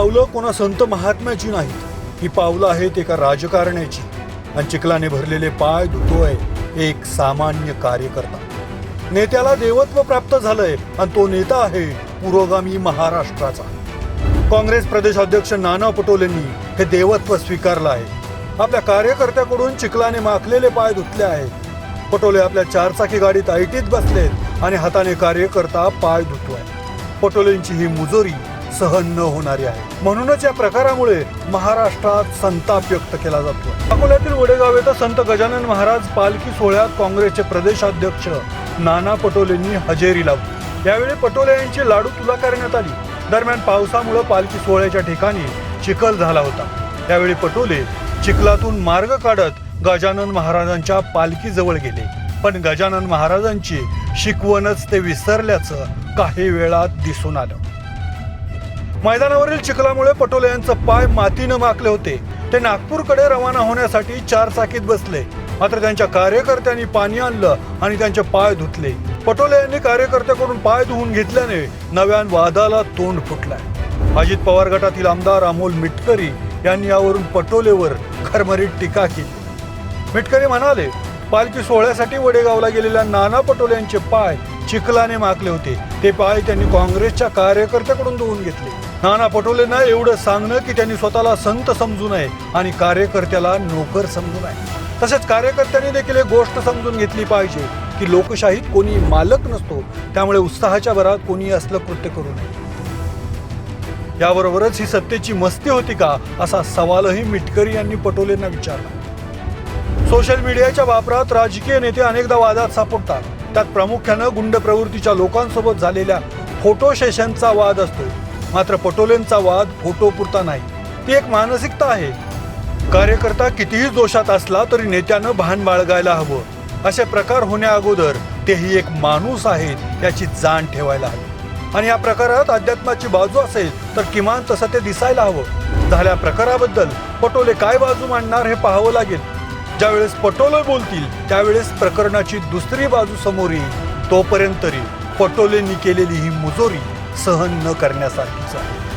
पावलं कोणा संत महात्म्याची नाहीत. ही पावलं आहेत एका राजकारण्याची. आणि चिखलाने भरलेले पाय धुतोय एक सामान्य कार्यकर्ता. नेत्याला देवत्व प्राप्त झालंय आणि तो नेता आहे पुरोगामी महाराष्ट्राचा. काँग्रेस प्रदेशाध्यक्ष नाना पटोलेंनी हे देवत्व स्वीकारलं आहे. आपल्या कार्यकर्त्याकडून चिखलाने माखलेले पाय धुतले आहेत. पटोले आपल्या चारचाकी गाडीत ऐटीत बसलेत आणि हाताने कार्यकर्ता पाय धुतोय पटोलेंची ही मुजोरी सहन न होणारी आहे. म्हणूनच या प्रकारामुळे महाराष्ट्रात संताप व्यक्त केला जातो अकोल्यातील वडेगाव येथे संत गजानन महाराज पालखी सोहळ्यात काँग्रेसचे प्रदेशाध्यक्ष नाना पटोलेंनी हजेरी लावली. यावेळी पटोले यांची लाडू तुला करण्यात आली. दरम्यान पावसामुळे पालखी सोहळ्याच्या ठिकाणी चिखल झाला होता. त्यावेळी पटोले चिखलातून मार्ग काढत गजानन महाराजांच्या पालखीजवळ गेले. पण गजानन महाराजांची शिकवणच ते विसरल्याचं काही वेळात दिसून आलं. मैदानावरील चिखलामुळे पटोले यांचं पाय मातीनं माकले होते. ते नागपूरकडे रवाना होण्यासाठी चार चाकीत बसले. मात्र त्यांच्या कार्यकर्त्यांनी पाणी आणलं आणि त्यांचे पाय धुतले. पटोले यांनी कार्यकर्त्याकडून पाय धुवून घेतल्याने नव्यान वादाला तोंड फुटलाय. अजित पवार गटातील आमदार अमोल मिटकरी यांनी यावरून पटोलेवर खरमरीत टीका केली. मिटकरी म्हणाले पालखी सोहळ्यासाठी वडेगावला गेलेल्या नाना पटोले यांचे पाय चिखलाने माकले होते. ते पाय त्यांनी काँग्रेसच्या कार्यकर्त्याकडून धुवून घेतले. नाना पटोलेंना एवढं सांगणं की त्यांनी स्वतःला संत समजू नये आणि कार्यकर्त्याला नोकर समजू नये. तसेच कार्यकर्त्यांनी देखील एक गोष्ट समजून घेतली पाहिजे की लोकशाहीत कोणी मालक नसतो त्यामुळे उत्साहाच्या भरात कोणी असलं कृत्य करू नये. याबरोबरच ही सत्तेची मस्ती होती का असा सवालही मिटकरी यांनी पटोलेंना विचारला. सोशल मीडियाच्या वापरात राजकीय नेते अनेकदा वादात सापडतात. त्यात प्रामुख्यानं गुंड प्रवृत्तीच्या लोकांसोबत झालेल्या फोटो सेशनचा वाद असतो. मात्र पटोलेंचा वाद फोटो पुरता नाही. ती एक मानसिकता आहे. कार्यकर्ता कितीही दोषात असला तरी नेत्यानं भान बाळगायला हवं. असे प्रकार होण्या अगोदर तेही एक माणूस आहेत याची जाण ठेवायला हवी. आणि या प्रकारात अध्यात्माची बाजू असेल तर किमान तसं ते दिसायला हवं. झाल्या प्रकाराबद्दल पटोले काय बाजू मांडणार हे पाहावं लागेल. ज्यावेळेस पटोले बोलतील त्यावेळेस प्रकरणाची दुसरी बाजू समोर येईल. तोपर्यंत तरी पटोलेंनी केलेली ही मुजोरी सहन न करण्यासारखीच आहे.